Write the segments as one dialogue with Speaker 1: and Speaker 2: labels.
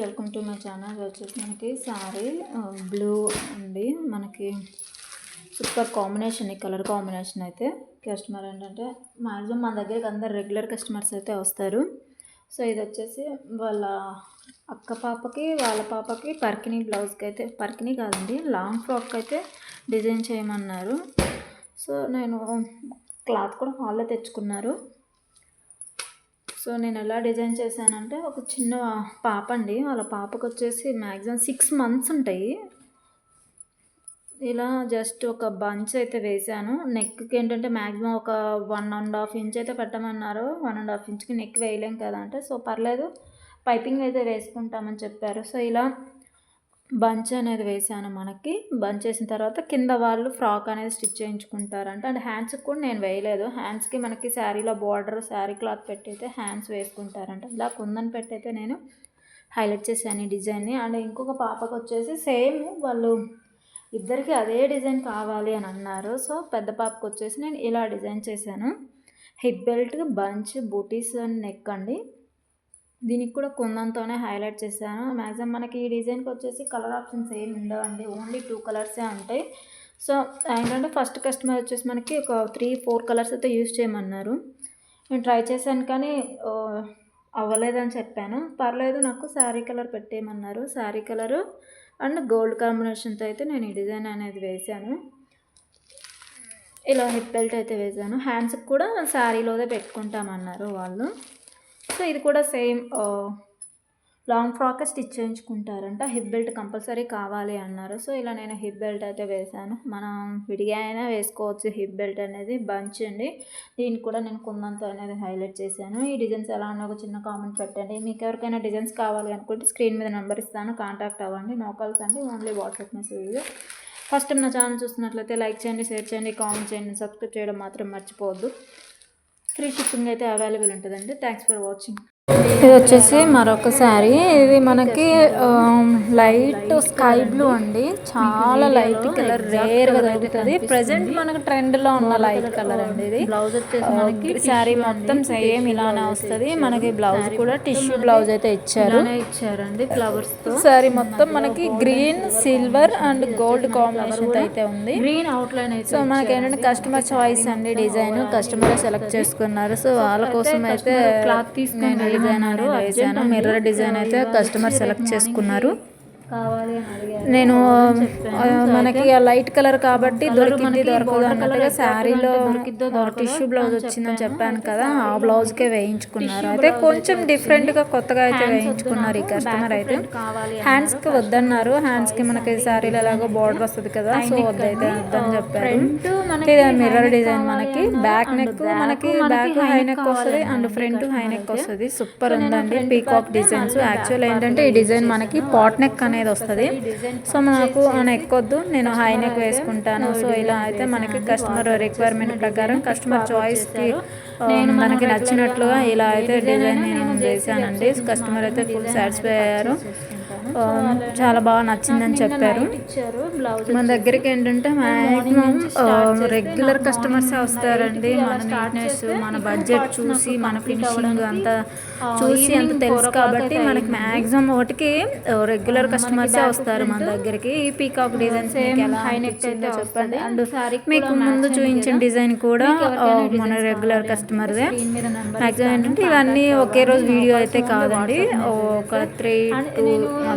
Speaker 1: Welcome to my channel. వచ్చేసి మనకి sari blue అండి. మనకి సూపర్ కాంబినేషన్ ఈ కలర్ కాంబినేషన్ అయితే కస్టమర్ ఏంటంటే మ్యాక్సిమం మన దగ్గరికి అందరు రెగ్యులర్ కస్టమర్స్ అయితే వస్తారు. సో ఇది వచ్చేసి వాళ్ళ అక్క పాపకి వాళ్ళ పాపకి పర్కినీ బ్లౌజ్కి అయితే పర్కినీ కాదండి లాంగ్ ఫ్రాక్ అయితే డిజైన్ చేయమన్నారు. సో నేను క్లాత్ కూడా హాల్లో తెచ్చుకున్నారు. సో నేను ఎలా డిజైన్ చేశానంటే ఒక చిన్న పాప అండి వాళ్ళ పాపకు వచ్చేసి మ్యాక్సిమం సిక్స్ మంత్స్ ఉంటాయి. ఇలా జస్ట్ ఒక బంచ్ అయితే వేసాను నెక్కి ఏంటంటే మ్యాక్సిమం ఒక వన్ అండ్ హాఫ్ ఇంచ్ అయితే పెట్టమన్నారు. వన్ అండ్ హాఫ్ ఇంచ్కి నెక్ వేయలేం కదా అంటే సో పర్లేదు. పైపింగ్ అయితే వేసుకుంటామని చెప్పారు. సో ఇలా బంచ్ అనేది వేసాను మనకి. బంచ్ వేసిన తర్వాత కింద వాళ్ళు ఫ్రాక్ అనేది స్టిచ్ చేయించుకుంటారంట. అండ్ హ్యాండ్స్కి కూడా నేను వేయలేదు. హ్యాండ్స్కి మనకి శారీలో బార్డర్ శారీ క్లాత్ పెట్టయితే హ్యాండ్స్ వేసుకుంటారంట. ఇలా కుందని పెట్టయితే నేను హైలైట్ చేశాను ఈ డిజైన్ని అండ్ ఇంకొక పాపకు వచ్చేసి సేమ్ వాళ్ళు ఇద్దరికి అదే డిజైన్ కావాలి అని అన్నారు. సో పెద్ద పాపకు వచ్చేసి నేను ఇలా డిజైన్ చేశాను. Hip belt bunch booties and neck అండి. దీనికి కూడా కుందంతోనే హైలైట్ చేశాను. మ్యాక్సిమం మనకి ఈ డిజైన్కి వచ్చేసి కలర్ ఆప్షన్స్ ఏమి ఉండవండి. ఓన్లీ టూ కలర్సే ఉంటాయి. సో ఏంటంటే ఫస్ట్ కస్టమర్ వచ్చేసి మనకి ఒక త్రీ ఫోర్ కలర్స్ అయితే యూజ్ చేయమన్నారు. నేను ట్రై చేశాను కానీ అవ్వలేదని చెప్పాను. పర్లేదు నాకు శారీ కలర్ పెట్టేయమన్నారు. శారీ కలరు అండ్ గోల్డ్ కాంబినేషన్తో అయితే నేను ఈ డిజైన్ అనేది వేశాను. ఇలా హిప్ బెల్ట్ అయితే వేశాను. హ్యాండ్స్కి కూడా శారీలోదే పెట్టుకుంటామన్నారు వాళ్ళు. సో ఇది కూడా సేమ్ లాంగ్ ఫ్రాక్ స్టిచ్ చేయించుకుంటారంట. హిప్ బెల్ట్ కంపల్సరీ కావాలి అన్నారు. సో ఇలా నేను హిప్ బెల్ట్ అయితే వేసాను మనం విడిగా అయినా వేసుకోవచ్చు. హిప్ బెల్ట్ అనేది బంచ్ అండి. దీన్ని కూడా నేను కుందంతో అనేది హైలైట్ చేశాను. ఈ డిజైన్స్ ఎలా ఉన్నా ఒక చిన్న కామెంట్ పెట్టండి. మీకు ఎవరికైనా డిజైన్స్ కావాలి అనుకుంటే స్క్రీన్ మీద నెంబర్ ఇస్తాను. కాంటాక్ట్ అవ్వండి. నో కాల్స్ అండి. Only WhatsApp message first time నా ఛానల్ చూస్తున్నట్లయితే లైక్ చేయండి షేర్ చేయండి కామెంట్ చేయండి. సబ్స్క్రైబ్ చేయడం మాత్రం మర్చిపోవద్దు. ఫ్రీ షిప్పింగ్ అయితే అవైలబుల్ ఉంటుందండి. థ్యాంక్స్ ఫర్ వాచింగ్ ఇది వచ్చేసి మరొక శారీ. ఇది మనకి లైట్ స్కై బ్లూ అండి. చాలా లైట్ కలర్ రేర్గా దొరుకుతుంది. ప్రజెంట్ మనకు ట్రెండ్లో ఉన్న లైట్ కలర్ అండి ఇది. బ్లౌజ్ వచ్చేసి మనకి శారీ మొత్తం సేమ్ ఇలానే వస్తుంది. మనకి బ్లౌజ్ కూడా టిష్యూ బ్లౌజ్ అయితే ఇచ్చారు. ఇచ్చారండి ఫ్లవర్స్తో శారీ మొత్తం మనకి green silver and gold combination అయితే ఉంది. గ్రీన్ అవుట్ లైన్ అయితే సో మనకి ఏంటంటే కస్టమర్ చాయిస్ అండి డిజైన్. కస్టమర్ సెలెక్ట్ చేసుకున్నారు. సో వాళ్ళ కోసం అయితే క్లాత్ తీసుకుని డిజైన్ వేసాను మిర్రర్ డిజైన్ అయితే కస్టమర్ సెలెక్ట్ చేసుకున్నారు. నేను మనకి లైట్ కలర్ కాబట్టి దొరికింది దొరకదు అన్నట్టుగా శారీలో టిష్యూ బ్లౌజ్ వచ్చిందని చెప్పాను కదా ఆ బ్లౌజ్కే వేయించుకున్నారు. అయితే కొంచెం డిఫరెంట్గా కొత్తగా అయితే వేయించుకున్నారు ఈ కస్టమర్ అయితే. హ్యాండ్స్కి వద్దన్నారు. హ్యాండ్స్కి మనకి శారీలో ఎలాగో బార్డర్ వస్తుంది కదా సో వద్దైతే వద్దని చెప్పారు. ఇది మిర్రర్ డిజైన్ మనకి బ్యాక్ నెక్ మనకి బ్యాక్ హై నెక్ వస్తుంది అండ్ ఫ్రంట్ హై నెక్ వస్తుంది. సూపర్ ఉందండి. పీకాక్ డిజైన్స్ యాక్చువల్ ఏంటంటే ఈ డిజైన్ మనకి పాట్ నెక్ అనేది అనేది వస్తుంది. సో మనకు నెక్ వద్దు నేను హై నెక్ వేసుకుంటాను. సో ఇలా అయితే మనకి కస్టమర్ రిక్వైర్మెంట్ ప్రకారం కస్టమర్ చాయిస్కి నేను మనకి నచ్చినట్లుగా ఇలా అయితే డిజైన్ నేను చేశానండి. కస్టమర్ అయితే ఫుల్ సాటిస్ఫై అయ్యారు. చాలా బాగా నచ్చిందని చెప్పారు. మన దగ్గరికి ఏంటంటే మ్యాక్సిమం రెగ్యులర్ కస్టమర్స్ వస్తారండి. మన నీట్నెస్ మన బడ్జెట్ చూసి మన ఫినిషింగ్ అంతా చూసి అంత తెలుసు కాబట్టి మనకి మ్యాక్సిమం ఒకటికి రెగ్యులర్ కస్టమర్సే వస్తారు మన దగ్గరికి. ఈ పీకాక్ డిజైన్స్ చెప్పండి. అండ్ మీకు ముందు చూపించిన డిజైన్ కూడా మన రెగ్యులర్ కస్టమర్దే మ్యాక్సిమం ఏంటంటే ఇవన్నీ ఒకే రోజు వీడియో అయితే కాదండి. ఒక త్రీ టూ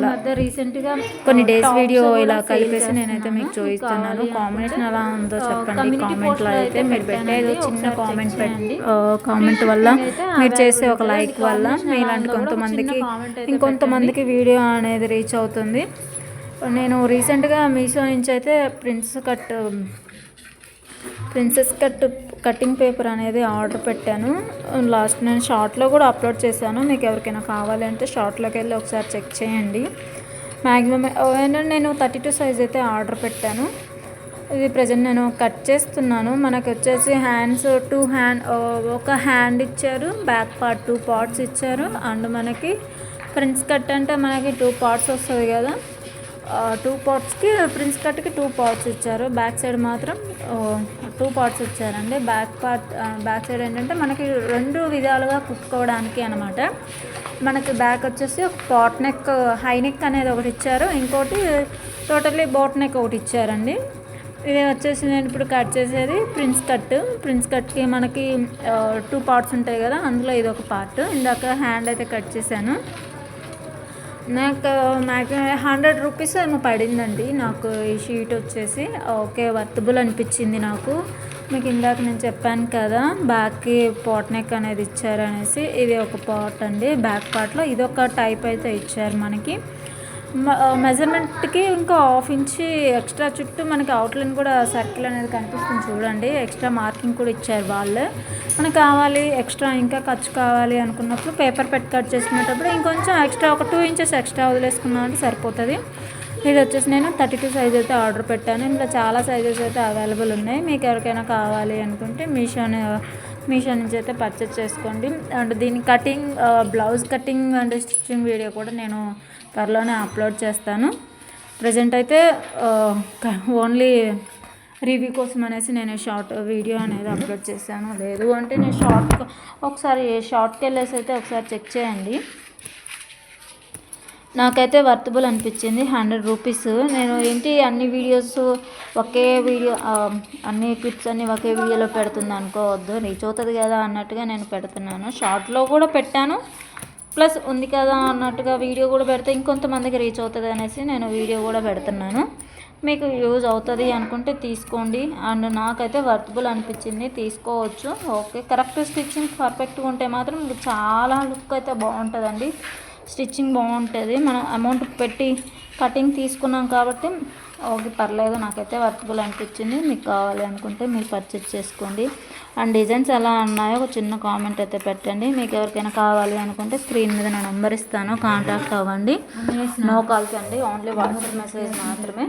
Speaker 1: అలా రీసెంట్గా కొన్ని డేస్ వీడియో ఇలా కలిపేసి నేనైతే మీకు చూపిస్తున్నాను కాంబినేషన్ ఎలా ఉందో చెప్పండి. కామెంట్లో అయితే మీరు పెట్టేది చిన్న కామెంట్ కామెంట్ వల్ల మీరు చేసే ఒక లైక్ వల్ల మీలాంటి కొంతమందికి ఇంకొంతమందికి వీడియో అనేది రీచ్ అవుతుంది. నేను రీసెంట్గా మీషో నుంచి అయితే prince cut princess cut cutting paper అనేది ఆర్డర్ పెట్టాను. లాస్ట్ నేను షార్ట్లో కూడా అప్లోడ్ చేశాను. మీకు ఎవరికైనా కావాలి అంటే షార్ట్లోకి వెళ్ళి ఒకసారి చెక్ చేయండి. మ్యాక్సిమం ఏంటంటే నేను థర్టీ టూ సైజ్ అయితే ఆర్డర్ పెట్టాను. ఇది ప్రజెంట్ నేను కట్ చేస్తున్నాను. మనకు వచ్చేసి హ్యాండ్స్ టూ హ్యాండ్ ఒక హ్యాండ్ ఇచ్చారు. బ్యాక్ పార్ట్ టూ పార్ట్స్ ఇచ్చారు. అండ్ మనకి ఫ్రంట్స్ కట్ అంటే మనకి టూ పార్ట్స్ వస్తుంది కదా. టూ పార్ట్స్కి ప్రిన్స్ కట్కి టూ పార్ట్స్ ఇచ్చారు. బ్యాక్ సైడ్ మాత్రం టూ పార్ట్స్ ఇచ్చారండి. బ్యాక్ పార్ట్ బ్యాక్ సైడ్ ఏంటంటే మనకి రెండు విధాలుగా కుక్కోవడానికి అనమాట మనకి బ్యాక్ వచ్చేసి ఒక పాట్ నెక్ హై నెక్ అనేది ఒకటి ఇచ్చారు. ఇంకోటి టోటల్లీ బోట్ నెక్ ఒకటి ఇచ్చారండి. ఇది వచ్చేసి నేను ఇప్పుడు కట్ చేసేది ప్రిన్స్ కట్ ప్రిన్స్ కట్కి మనకి టూ పార్ట్స్ ఉంటాయి కదా అందులో ఇది ఒక పార్ట్ ఇందాక హ్యాండ్ అయితే కట్ చేశాను. నాకు మ్యాక్సిమం హండ్రెడ్ రూపీస్ ఏమో పడిందండి. నాకు ఈ షీట్ వచ్చేసి. ఓకే వర్తబుల్ అనిపించింది నాకు. మీకు ఇందాక నేను చెప్పాను కదా బ్యాక్కి పాట్ నెక్ అనేది ఇచ్చారనేసి. ఇది ఒక పాట్ అండి. బ్యాక్ పార్ట్లో ఇది ఒక టైప్ అయితే ఇచ్చారు మనకి. మెజర్మెంట్కి ఇంకా హాఫ్ ఇంచి ఎక్స్ట్రా చుట్టూ మనకి అవుట్లైన్ కూడా సర్కిల్ అనేది కనిపిస్తుంది చూడండి. ఎక్స్ట్రా మార్కింగ్ కూడా ఇచ్చారు వాళ్ళే. మనకు కావాలి ఎక్స్ట్రా ఇంకా ఖర్చు కావాలి అనుకున్నప్పుడు పేపర్ పెట్టి కట్ చేసుకునేటప్పుడు ఇంకొంచెం ఎక్స్ట్రా ఒక టూ ఇంచెస్ ఎక్స్ట్రా వదిలేసుకున్నాం అంటే సరిపోతుంది. ఇది వచ్చేసి నేను థర్టీ టూ సైజ్ అయితే ఆర్డర్ పెట్టాను. ఇందులో చాలా సైజెస్ అయితే అవైలబుల్ ఉన్నాయి. మీకు ఎవరికైనా కావాలి అనుకుంటే మీషోని మీషో నుంచి అయితే పర్చేస్ చేసుకోండి. అండ్ దీని cutting blouse cutting and stitching video కూడా నేను త్వరలోనే అప్లోడ్ చేస్తాను. ప్రజెంట్ అయితే ఓన్లీ రివ్యూ కోసం అనేసి నేను షార్ట్ వీడియో అనేది అప్లోడ్ చేశాను. లేదు అంటే నేను షార్ట్ ఒకసారి షార్ట్కి వెళ్ళేసి అయితే ఒకసారి చెక్ చేయండి. నాకైతే వర్తబుల్ అనిపించింది హండ్రెడ్ రూపీస్. నేను ఏంటి అన్ని వీడియోస్ ఒకే వీడియో అన్ని క్లిప్స్ అన్ని ఒకే వీడియోలో పెడుతుంది అనుకోవద్దు. రీచ్ అవుతుంది కదా అన్నట్టుగా నేను పెడుతున్నాను. షార్ట్లో కూడా పెట్టాను. ప్లస్ ఉంది కదా అన్నట్టుగా వీడియో కూడా పెడితే ఇంకొంతమందికి రీచ్ అవుతుంది అనేసి నేను వీడియో కూడా పెడుతున్నాను. మీకు యూజ్ అవుతుంది అనుకుంటే తీసుకోండి. అండ్ నాకైతే వర్తబుల్ అనిపించింది తీసుకోవచ్చు. ఓకే కరెక్ట్ స్టిచ్చింగ్ పర్ఫెక్ట్గా ఉంటే మాత్రం చాలా లుక్ అయితే బాగుంటుందండి. స్టిచ్చింగ్ బాగుంటుంది. మనం అమౌంట్ పెట్టి కటింగ్ తీసుకున్నాం కాబట్టి ఓకే పర్లేదు నాకైతే వర్తబుల్ అనిపించింది. మీకు కావాలి అనుకుంటే మీరు పర్చేజ్ చేసుకోండి. అండ్ డిజైన్స్ ఎలా ఉన్నాయో ఒక చిన్న కామెంట్ అయితే పెట్టండి. మీకు ఎవరికైనా కావాలి అనుకుంటే స్క్రీన్ మీద నా నెంబర్ ఇస్తాను. కాంటాక్ట్ అవ్వండి. నో కాల్స్ అండి ఓన్లీ వాట్సాప్ మెసేజ్ మాత్రమే.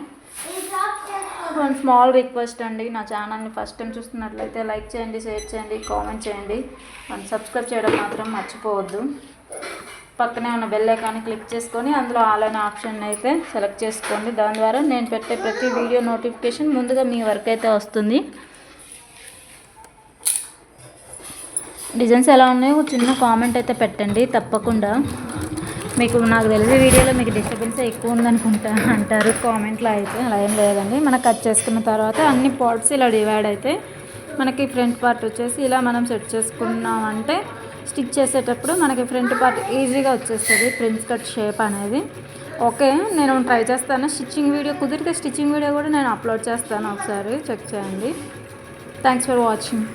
Speaker 1: వన్ స్మాల్ రిక్వెస్ట్ అండి. నా ఛానల్ని ఫస్ట్ టైం చూస్తున్నట్లయితే లైక్ చేయండి షేర్ చేయండి కామెంట్ చేయండి. అండ్ సబ్స్క్రైబ్ చేయడం మాత్రం మర్చిపోవద్దు. పక్కనే ఉన్న బెల్ ఐకాన్ని క్లిక్ చేసుకొని అందులో ఆల్ అనే ఆప్షన్ అయితే సెలెక్ట్ చేసుకోండి. దాని ద్వారా నేను పెట్టే ప్రతి వీడియో నోటిఫికేషన్ ముందుగా మీ వరకు అయితే వస్తుంది. డిజైన్స్ ఎలా ఉన్నాయో చిన్న కామెంట్ అయితే పెట్టండి. తప్పకుండా. మీకు నాకు తెలిసే వీడియోలో మీకు డిస్టర్బెన్స్ ఎక్కువ ఉందనుకుంటా అంటారు కామెంట్లో అయితే. అలా ఏం లేదండి. మనం కట్ చేసుకున్న తర్వాత అన్ని పార్ట్స్ ఇలా డివైడ్ అయితే మనకి ఫ్రంట్ పార్ట్ వచ్చేసి ఇలా మనం సెట్ చేసుకున్నామంటే స్టిచ్ చేసేటప్పుడు మనకి ఫ్రంట్ పార్ట్ ఈజీగా వచ్చేస్తుంది ప్రిన్స్ కట్ షేప్ అనేది. ఓకే నేను ట్రై చేస్తాను. స్టిచ్చింగ్ వీడియో కుదిరితే స్టిచ్చింగ్ వీడియో కూడా నేను అప్లోడ్ చేస్తాను ఒకసారి. చెక్ చేయండి. Thanks for watching